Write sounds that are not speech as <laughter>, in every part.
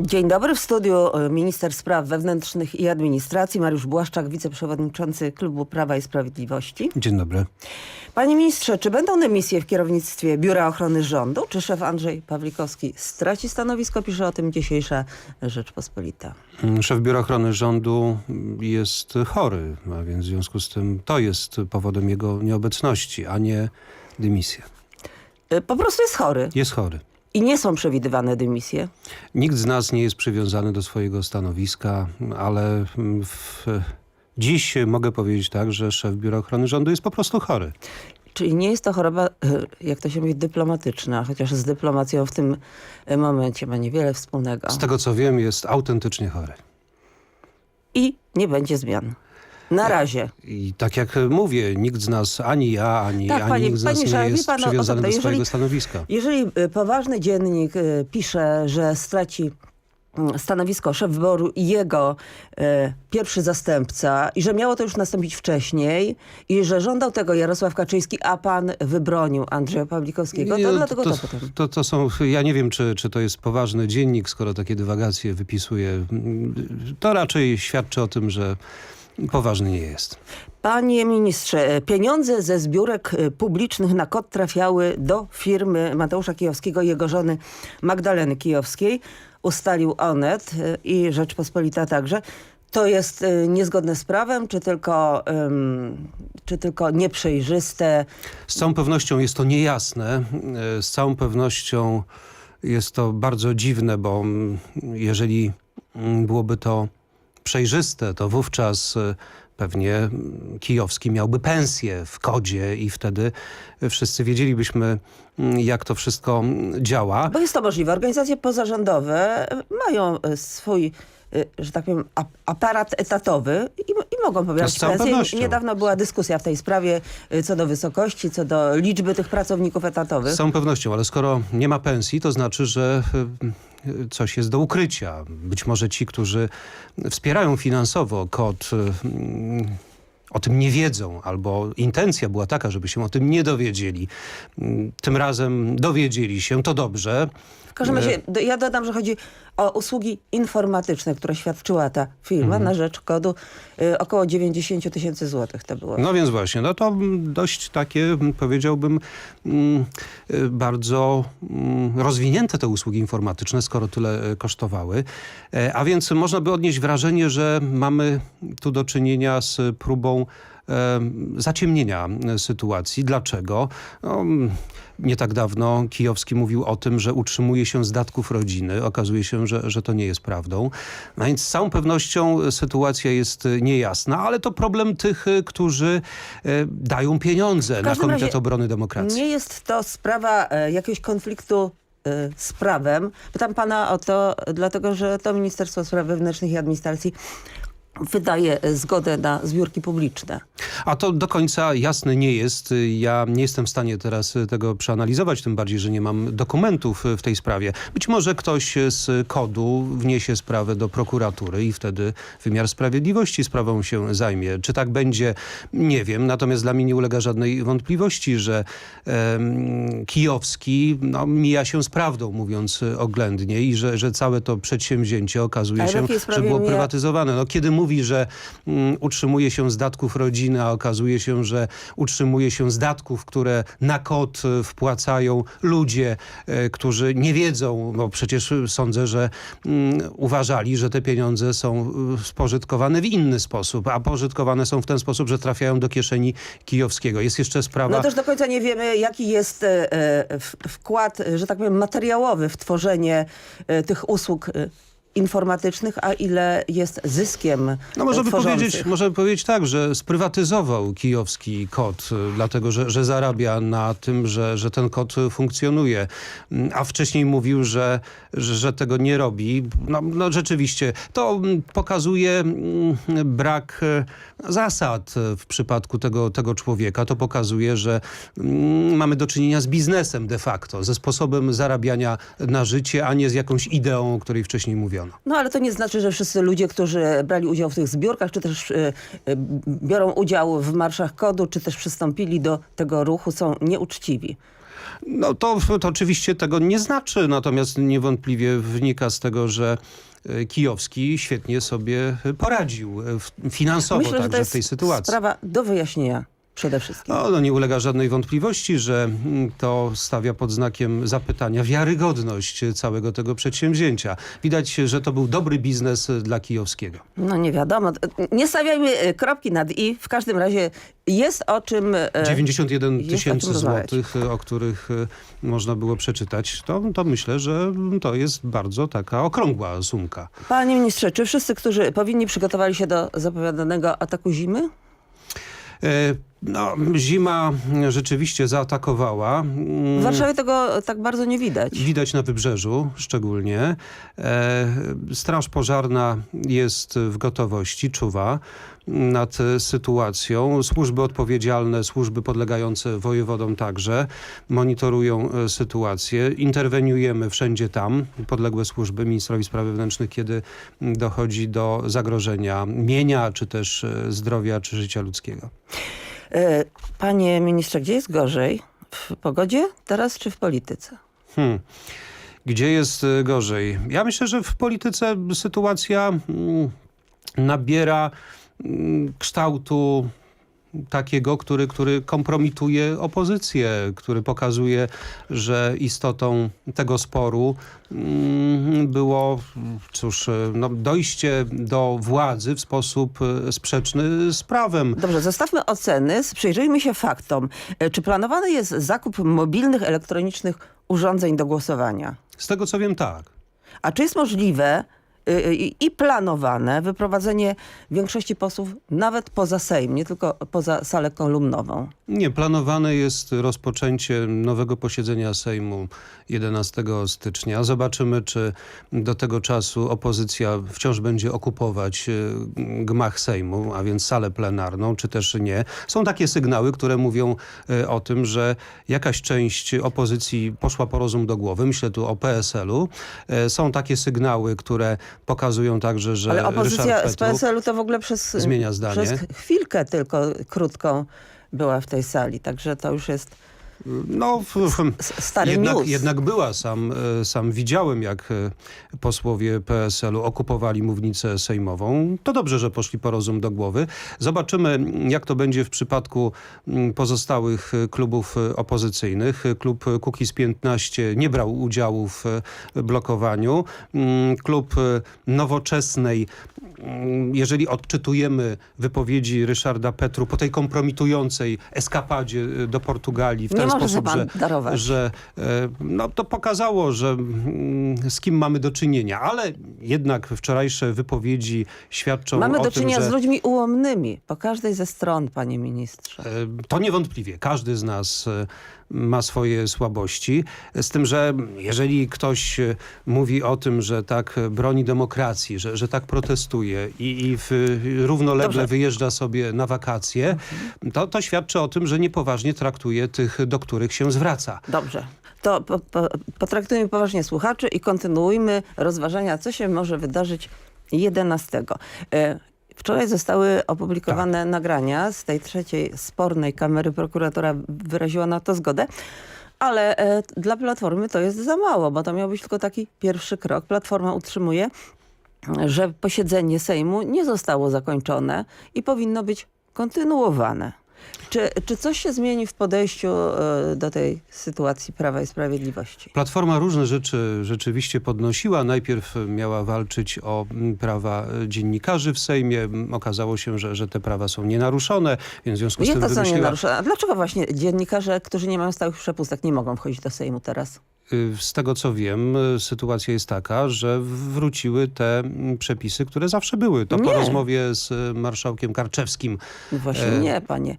Dzień dobry. W studiu e, minister spraw wewnętrznych i administracji Mariusz Błaszczak, wiceprzewodniczący Klubu Prawa i Sprawiedliwości. Dzień dobry. Panie ministrze, czy będą dymisje w kierownictwie Biura Ochrony Rządu? Czy szef Andrzej Pawlikowski straci stanowisko? Pisze o tym dzisiejsza Rzeczpospolita. Mm, Szef Biura Ochrony Rządu jest chory, a więc w związku z tym to jest powodem jego nieobecności, a nie dymisja. E, Po prostu jest chory Jest chory. I nie są przewidywane dymisje. Nikt z nas nie jest przywiązany do swojego stanowiska, ale mm, w, dziś mogę powiedzieć tak, że szef Biura Ochrony Rządu jest po prostu chory. Czyli nie jest to choroba, e, jak to się mówi, dyplomatyczna, chociaż z dyplomacją w tym e, momencie ma niewiele wspólnego. Z tego co wiem jest autentycznie chory. I nie będzie zmian. Na razie. I tak jak mówię, nikt z nas, ani ja, ani, Tak, ani panie- nikt z nas panie nie jest pan przywiązany do swojego Jeżeli- stanowiska. Jeżeli y, poważny dziennik y, pisze, że straci mm, stanowisko szef wyboru i jego y, pierwszy zastępca i że miało to już nastąpić wcześniej i że żądał tego Jarosław Kaczyński, a pan wybronił Andrzeja Pawlikowskiego, to Nie, dlatego to, to, potem. to, to są, ja nie wiem, czy, czy to jest poważny dziennik, skoro takie dywagacje wypisuje. To raczej świadczy o tym, że poważny nie jest. Panie ministrze, e, pieniądze ze zbiórek e, publicznych na kod trafiały do firmy Mateusza Kijowskiego i jego żony Magdaleny Kijowskiej. Ustalił Onet e, i Rzeczpospolita także. To jest niezgodne z prawem, czy tylko, czy tylko nieprzejrzyste? Z całą pewnością jest to niejasne. Z całą pewnością jest to bardzo dziwne, bo mm, jeżeli mm, byłoby to przejrzyste, to wówczas e, pewnie Kijowski miałby pensję w kodzie i wtedy wszyscy wiedzielibyśmy, mm, jak to wszystko działa. Bo jest to możliwe. Organizacje pozarządowe mają e, swój, że tak powiem, ap- aparat etatowy i, i mogą pobierać pensje. Niedawno była dyskusja w tej sprawie e, co do wysokości, co do liczby tych pracowników etatowych. Z całą pewnością, ale skoro nie ma pensji, to znaczy, że y, y, coś jest do ukrycia. Być może ci, którzy wspierają finansowo kod, y, o tym nie wiedzą, albo intencja była taka, żeby się o tym nie dowiedzieli. Y, Tym razem dowiedzieli się, to dobrze. Każdym razie ja dodam, że chodzi o usługi informatyczne, które świadczyła ta firma Mhm. na rzecz kodu. Y, około 90 tysięcy złotych to było. No więc właśnie, no to dość takie, mm, powiedziałbym, mm, y, bardzo mm, rozwinięte te usługi informatyczne, skoro tyle y, kosztowały. E, A więc można by odnieść wrażenie, że mamy tu do czynienia z próbą zaciemnienia sytuacji. Dlaczego? No, nie tak dawno Kijowski mówił o tym, że utrzymuje się z datków rodziny. Okazuje się, że, że to nie jest prawdą. No więc z całą pewnością sytuacja jest niejasna, ale to problem tych, którzy e, dają pieniądze na Komitet Obrony Demokracji. Nie jest to sprawa e, jakiegoś konfliktu e, z prawem. Pytam pana o to, dlatego że to Ministerstwo Spraw Wewnętrznych i Administracji wydaje e, zgodę na zbiórki publiczne. A to do końca jasne nie jest. Ja nie jestem w stanie teraz tego przeanalizować, tym bardziej, że nie mam dokumentów w tej sprawie. Być może ktoś z kodu wniesie sprawę do prokuratury i wtedy wymiar sprawiedliwości sprawą się zajmie. Czy tak będzie? Nie wiem. Natomiast dla mnie nie ulega żadnej wątpliwości, że em, Kijowski no, mija się z prawdą, mówiąc oględnie i że, że całe to przedsięwzięcie okazuje Ale się, że było prywatyzowane. No, kiedy mówi, że mm, utrzymuje się z datków rodziny, a okazuje się, że utrzymuje się z datków, które na kod e, wpłacają ludzie, e, którzy nie wiedzą, bo przecież sądzę, że mm, uważali, że te pieniądze są e, spożytkowane w inny sposób, a pożytkowane są w ten sposób, że trafiają do kieszeni Kijowskiego. Jest jeszcze sprawa... No też do końca nie wiemy, jaki jest e, e, wkład, e, że tak powiem, materiałowy w tworzenie e, tych usług e, informatycznych, a ile jest zyskiem No możemy tworzących. powiedzieć, możemy powiedzieć tak, że sprywatyzował kijowski kod, y, dlatego że, że zarabia na tym, że, że ten kod funkcjonuje. Mm, A wcześniej mówił, że, że, tego nie robi. No, no rzeczywiście, to mm, pokazuje mm, brak y, zasad w przypadku tego, tego człowieka. To pokazuje, że mamy do czynienia z biznesem de facto, ze sposobem zarabiania na życie, a nie z jakąś ideą, o której wcześniej mówiono. No ale to nie znaczy, że wszyscy ludzie, którzy brali udział w tych zbiórkach, czy też e, e, biorą udział w marszach kodu, czy też przystąpili do tego ruchu, są nieuczciwi. No to, to oczywiście tego nie znaczy, natomiast niewątpliwie wynika z tego, że e, Kijowski świetnie sobie poradził finansowo Myślę, także jest w tej sytuacji. sprawa do wyjaśnienia przede wszystkim. No, no nie ulega żadnej wątpliwości, że mm, to stawia pod znakiem zapytania wiarygodność całego tego przedsięwzięcia. Widać, że to był dobry biznes dla Kijowskiego. No nie wiadomo. Nie stawiajmy e, kropki nad i. W każdym razie jest o czym... e, 91 jest o czym tysięcy złotych, e, o których e, można było przeczytać, to, to myślę, że to jest bardzo taka okrągła sumka. Panie ministrze, czy wszyscy, którzy powinni przygotowali się do zapowiadanego ataku zimy? E, No, zima rzeczywiście zaatakowała. W Warszawie tego tak bardzo nie widać. Widać na wybrzeżu szczególnie. E, Straż pożarna jest w gotowości, czuwa nad sytuacją. Służby odpowiedzialne, służby podlegające wojewodom także monitorują e, sytuację. Interweniujemy wszędzie tam, podległe służby ministrowi spraw wewnętrznych, kiedy dochodzi do zagrożenia mienia, czy też e, zdrowia, czy życia ludzkiego. E, Panie ministrze, gdzie jest gorzej? W pogodzie teraz czy w polityce? Hmm. Gdzie jest y, gorzej? Ja myślę, że w polityce sytuacja mm, nabiera mm, kształtu takiego, który, który kompromituje opozycję, który pokazuje, że istotą tego sporu mm, było cóż, no, dojście do władzy w sposób y, sprzeczny z prawem. Dobrze, zostawmy oceny, przyjrzyjmy się faktom. E, Czy planowany jest zakup mobilnych, elektronicznych urządzeń do głosowania? Z tego co wiem, tak. A czy jest możliwe i planowane wyprowadzenie większości posłów nawet poza Sejm, nie tylko poza salę kolumnową? Nie, planowane jest rozpoczęcie nowego posiedzenia Sejmu 11 stycznia. Zobaczymy, czy do tego czasu opozycja wciąż będzie okupować e, gmach Sejmu, a więc salę plenarną, czy też nie. Są takie sygnały, które mówią o tym, że jakaś część opozycji poszła po rozum do głowy. Myślę tu o PSL-u. Są takie sygnały, które pokazują także, że Ale opozycja z. PSL-u to w ogóle przez, zmienia zdanie. przez chwilkę tylko krótką była w tej sali, także to już jest No, stary jednak, news. jednak była. Sam, e, sam widziałem, jak e, posłowie PSL-u okupowali mównicę sejmową. To dobrze, że poszli po rozum do głowy. Zobaczymy, jak to będzie w przypadku pozostałych e, klubów opozycyjnych. Klub Kukiz 15 nie brał udziału w blokowaniu. Klub Nowoczesnej, jeżeli odczytujemy wypowiedzi Ryszarda Petru po tej kompromitującej eskapadzie do Portugalii w Nie ten może sposób, pan że, darować. że e, no, to pokazało, że mm, z kim mamy do czynienia, ale jednak wczorajsze wypowiedzi świadczą Mamy o do tym, czynienia że z ludźmi ułomnymi po każdej ze stron, panie ministrze. E, To niewątpliwie. Każdy z nas e, ma swoje słabości. Z tym, że jeżeli ktoś e, mówi o tym, że tak broni demokracji, że, że tak protestuje i, i w, równolegle Dobrze. wyjeżdża sobie na wakacje, to, to świadczy o tym, że niepoważnie traktuje tych, do których się zwraca. Dobrze. To po, po, potraktujmy poważnie słuchaczy i kontynuujmy rozważania, co się może wydarzyć 11. Wczoraj zostały opublikowane Tak. nagrania z tej trzeciej spornej kamery. Prokuratora wyraziła na to zgodę. Ale e, dla Platformy to jest za mało, bo to miał być tylko taki pierwszy krok. Platforma utrzymuje, że posiedzenie Sejmu nie zostało zakończone i powinno być kontynuowane. Czy, czy coś się zmieni w podejściu e, do tej sytuacji Prawa i Sprawiedliwości? Platforma różne rzeczy rzeczywiście podnosiła. Najpierw miała walczyć o mm, prawa e, dziennikarzy w Sejmie. Mm, Okazało się, że, że te prawa są nienaruszone, więc w związku z Nie tym wymyśliła... naruszone. A dlaczego właśnie dziennikarze, którzy nie mają stałych przepustek, nie mogą wchodzić do Sejmu teraz? Y, Z tego co wiem, y, sytuacja jest taka, że wróciły te mm, przepisy, które zawsze były. To po Nie. rozmowie z y, marszałkiem Karczewskim. Właśnie E, nie, panie.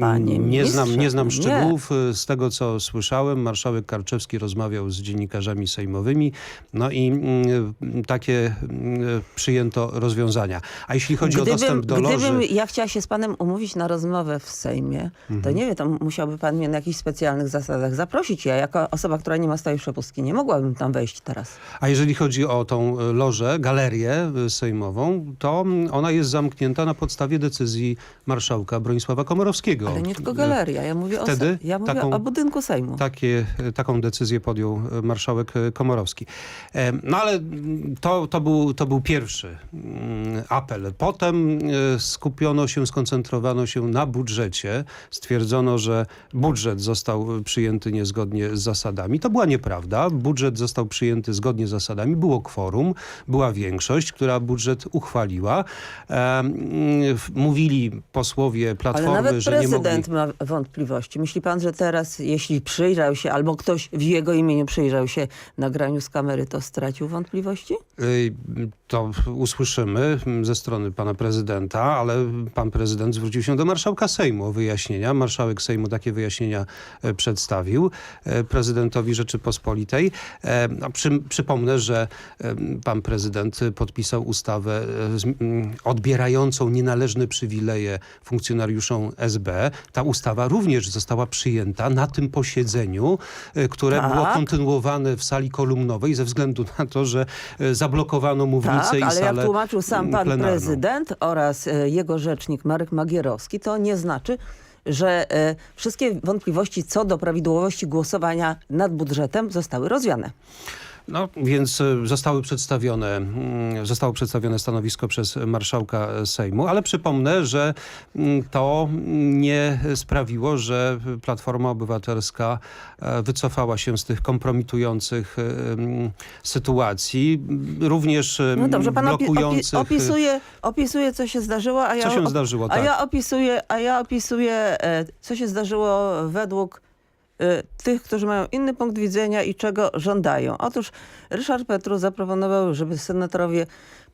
Panie nie znam, nie znam nie. szczegółów. Y, Z tego co słyszałem, marszałek Karczewski rozmawiał z dziennikarzami sejmowymi. No i mm, takie mm, przyjęto rozwiązania. A jeśli chodzi o dostęp do loży... gdybym ja chciała się z panem umówić na rozmowę w Sejmie, to Mhm. nie wiem, to musiałby pan mnie na jakichś specjalnych zasadach zaprosić. Ja jako osoba, która nie ma stałej przepustki, nie mogłabym tam wejść teraz. A jeżeli chodzi o tą y, lożę, galerię y, sejmową, to mm, ona jest zamknięta na podstawie decyzji marszałka Bronisława Komorowskiego. Ale nie tylko galeria, ja mówię, Wtedy o, ja mówię taką- o budynku Sejmu. Takie, taką decyzję podjął e, marszałek e, Komorowski. E, No ale mm, to, to, był, to był pierwszy mm, apel. Potem e, skupiono się, skoncentrowano się na budżecie. Stwierdzono, że budżet został e, przyjęty niezgodnie z zasadami. To była nieprawda. Budżet został przyjęty zgodnie z zasadami. Było kworum, była większość, która budżet uchwaliła. E, mm, Mówili posłowie Platformy, że nie mogli... prezydent ma wątpliwości. Myśli pan, że teraz, jeśli przyjrzał się, albo ktoś w jego imieniu przyjrzał się nagraniu z kamery, to stracił wątpliwości? To usłyszymy ze strony pana prezydenta, ale pan prezydent zwrócił się do marszałka Sejmu o wyjaśnienia. Marszałek Sejmu takie wyjaśnienia e, przedstawił e, prezydentowi Rzeczypospolitej. E, Przy, przypomnę, że pan prezydent podpisał ustawę odbierającą nienależne przywileje funkcjonariuszom SB. Ta ustawa również została przyjęta na tym posiedzeniu, e, które Tak. było kontynuowane w sali kolumnowej ze względu na to, że e, zablokowano mównicę Tak, i ale salę jak tłumaczył sam mm, pan plenarną. prezydent oraz e, jego rzecznik Marek Magierowski, to nie znaczy, że wszystkie wątpliwości co do prawidłowości głosowania nad budżetem zostały rozwiane. No, więc e, zostały przedstawione, mm, zostało przedstawione stanowisko przez marszałka Sejmu, ale przypomnę, że mm, to nie sprawiło, że Platforma Obywatelska e, wycofała się z tych kompromitujących e, mm, sytuacji, również No dobrze, pan opi- opi- blokujących... opisuje, opisuje, co się zdarzyło, a ja, Co się op- zdarzyło, a tak. ja opisuję, a ja opisuję, co się zdarzyło według tych, którzy mają inny punkt widzenia i czego żądają. Otóż Ryszard Petru zaproponował, żeby senatorowie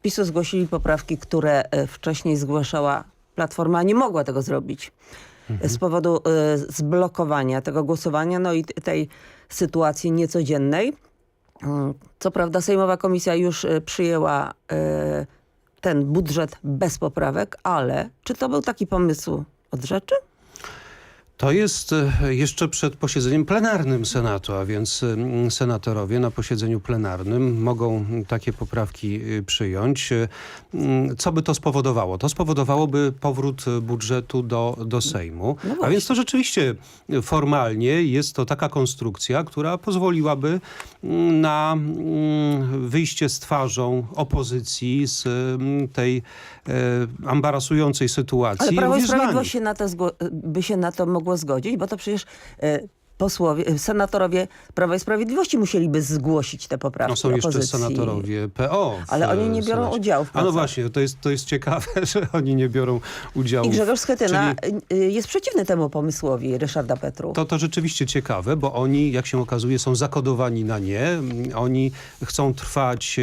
PiSu zgłosili poprawki, które e, wcześniej zgłaszała Platforma, a nie mogła tego zrobić Mhm. z powodu e, zblokowania tego głosowania, no i tej sytuacji niecodziennej. Mm, Co prawda Sejmowa Komisja już e, przyjęła e, ten budżet bez poprawek, ale czy to był taki pomysł od rzeczy? To jest e, jeszcze przed posiedzeniem plenarnym Senatu, a więc mm, senatorowie na posiedzeniu plenarnym mogą mm, takie poprawki y, przyjąć. E, mm, Co by to spowodowało? To spowodowałoby powrót budżetu do, do Sejmu. No a więc to rzeczywiście formalnie jest to taka konstrukcja, która pozwoliłaby na wyjście z twarzą opozycji z tej e, ambarasującej sytuacji. Ale Prawo i Sprawiedliwość się na to by się na to mogło zgodzić, bo to przecież e, posłowie, e, senatorowie Prawa i Sprawiedliwości musieliby zgłosić te poprawki No są jeszcze opozycji. senatorowie PO. Ale oni nie e, biorą Senacie. udziału w A no pracach. właśnie, to jest, to jest ciekawe, <laughs> że oni nie biorą udziału. I Grzegorz Schetyna Czyli jest przeciwny temu pomysłowi Ryszarda Petru. To, to rzeczywiście ciekawe, bo oni, jak się okazuje, są zakodowani na nie. Mm, Oni chcą trwać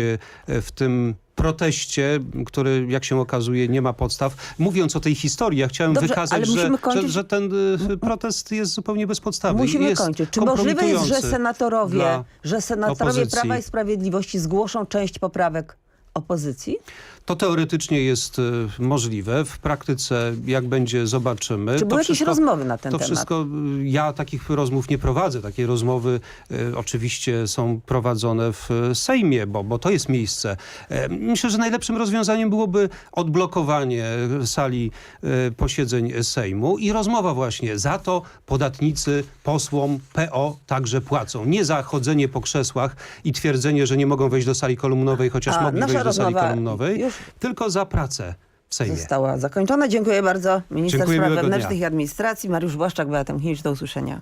w tym proteście, który, jak się okazuje, nie ma podstaw. Mówiąc o tej historii, ja chciałem Dobrze, wykazać, że, że, że ten e, protest jest zupełnie bezpodstawny. Musimy jest kończyć. Czy możliwe jest, że senatorowie, że senatorowie opozycji. Prawa i Sprawiedliwości zgłoszą część poprawek opozycji? To teoretycznie jest e, możliwe. W praktyce, jak będzie, zobaczymy. Czy To były jakieś wszystko- rozmowy na ten To temat? wszystko, y, ja takich rozmów nie prowadzę. Takie rozmowy y, oczywiście są prowadzone w Sejmie, bo, bo to jest miejsce. E, myślę, że najlepszym rozwiązaniem byłoby odblokowanie sali y, posiedzeń Sejmu i rozmowa właśnie. Za to podatnicy posłom PO także płacą. Nie za chodzenie po krzesłach i twierdzenie, że nie mogą wejść do sali kolumnowej, chociaż A mogli wejść do sali kolumnowej, już tylko za pracę w Sejmie. została zakończona. Dziękuję bardzo. Minister Dziękuję, Spraw Wewnętrznych dnia. i Administracji Mariusz Błaszczak, Beata Mchnicz. Do usłyszenia.